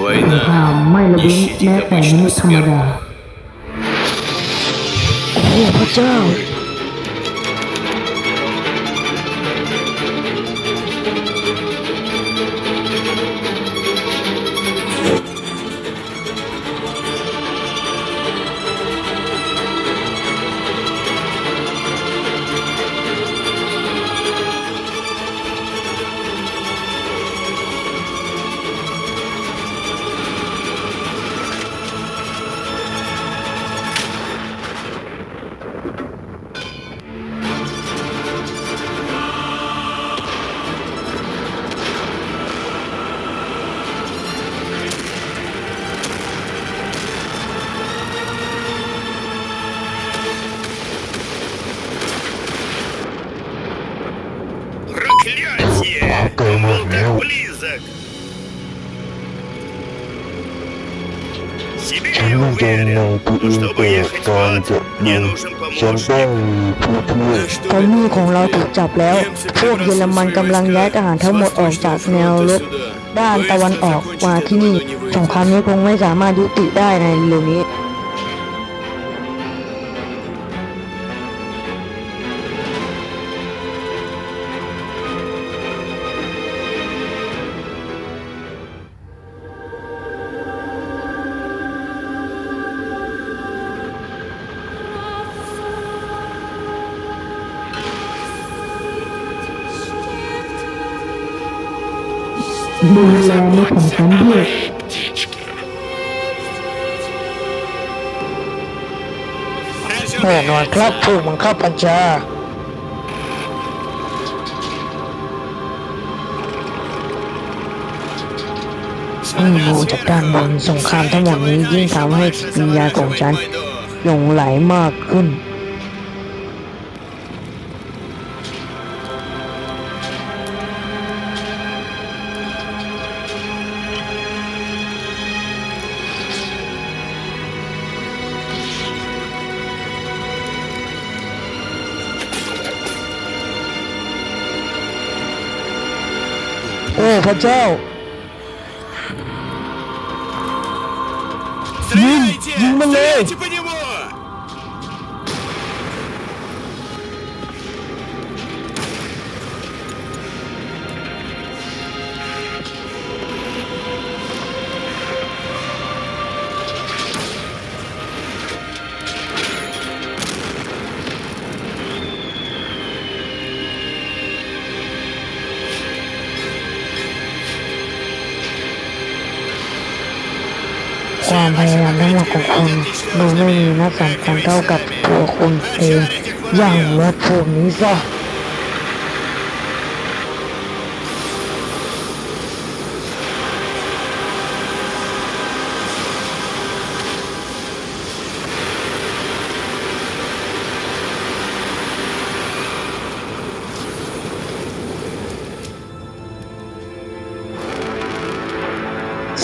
ควยนะไม่ละเว้นแม้แต่มนุษย์ธรรมดาโอ้พระเจ้า Проклятие! Он был так близок! ฉัน Себе มั่นใจใน уверен, ตัวเอ но ง чтобы แต่ ехать в การ ад, จะ мне ลง нужен ฉันต้อ помощник. งผู้ช่วย ตอนนี้ของเราถูกจับแล้ว พวกเยอรมันกำลังย้ายทหารทั้งหมดออกจากแนวรบด้านตะวันออกมาที่นี่ สงครามนี้คงไม่สามารถยุติได้ในเร็วนี้ ดูแลในของฉันด้วยแน่นอนครับผู้บังคับบัญชายิ่งดูจากด้านบนสงครามทั้งหมดนี้ยิ่งทำให้วิญญาณของฉันหลงไหลมากขึ้น พระเจ้า ยิงยิงมันเลย ทั้งหมดของคุณดูไม่มีนักสำคัญเท่ากับตัวคุณเองอย่างลบพวกนี้ซะ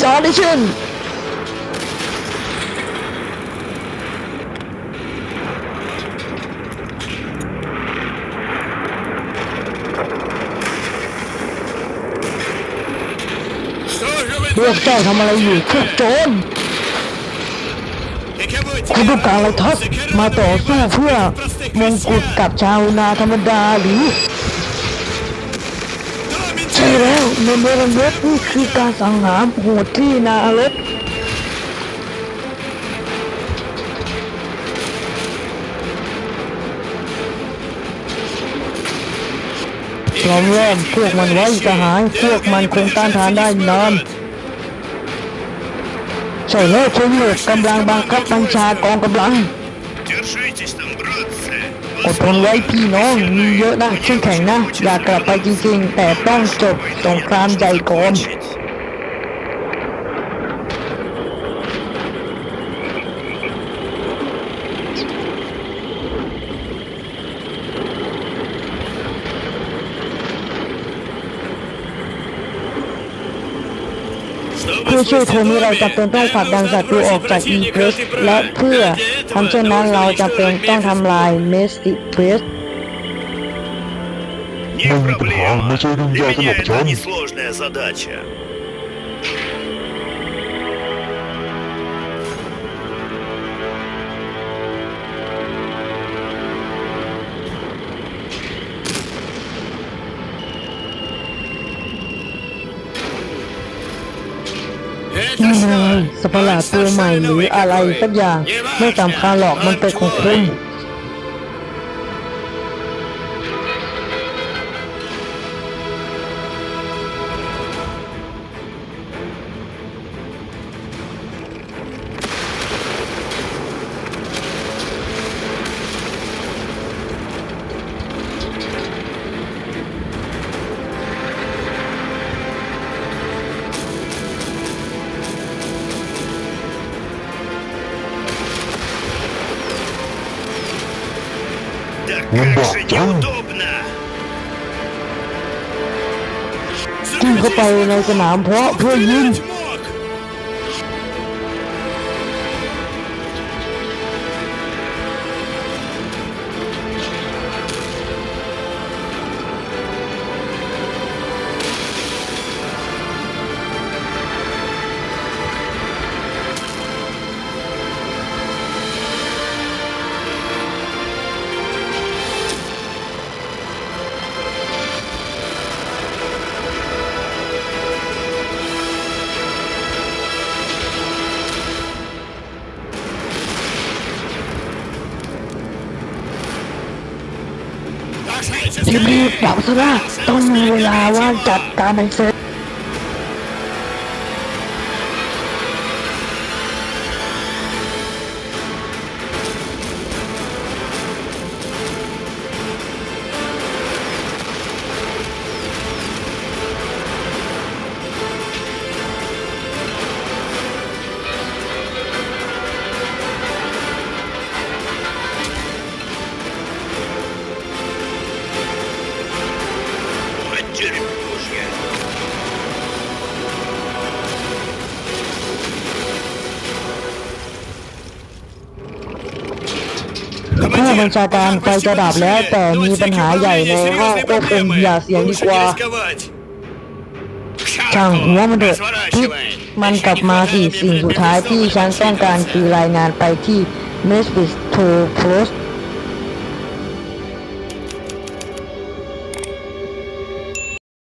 สอดิชิน พวกเจ้าทำอะไรอยู่พวกโจรคุณต้องการเราทัพมาต่อสู้เพื่อมงกุฎกับชาวนาธรรมดาหรือใช่แล้วในเมืองเล็กนี่คือการสังหารโหดที่นาเล็กล้อมรอบพวกมันไว้จะหายพวกมันคงต้านทานได้นาน ส่เลขชีวิกำลังบังคับบัญชากองกำลังอดทนไว้พี่น้องมีเยอะนะเข้มแข็งนะ อยากกลับไปจริงๆ แต่ต้องจบสงครามใหญ่ก่อน ผู้ช่วยโทมิเราจะเป็นต้องผลักดันศัตรูออกจากอีเพรสและเพื่อทำเช่นนั้นเราจะเป็นต้องทำลายเมสติเพรสไม่มีปัญหาไม่ใช่เรื่องยากสำหรับฉัน สัตว์ประหลาดตัวใหม่หรืออะไรสักอย่าง ไม่สำคัญหรอกมันเป็นของคุณ Jakże nieudobna! กิ้งเข้าไปในสนามเพาะเพื่อยิง Zlikwidować ดาบซาร่ต้องมีเวลาว่าจัดการในเซน ผู้บัญชาการไฟจะดับแล้วแต่มีปัญหาใหญ่ในห้องควบคุมอย่าเสียงดีกว่าช่างหัวมันเถอะพิกมันกลับมาสิสิ่งสุดท้ายที่ฉันต้องการคือรายงานไปที่ m e s p i s t o p l o s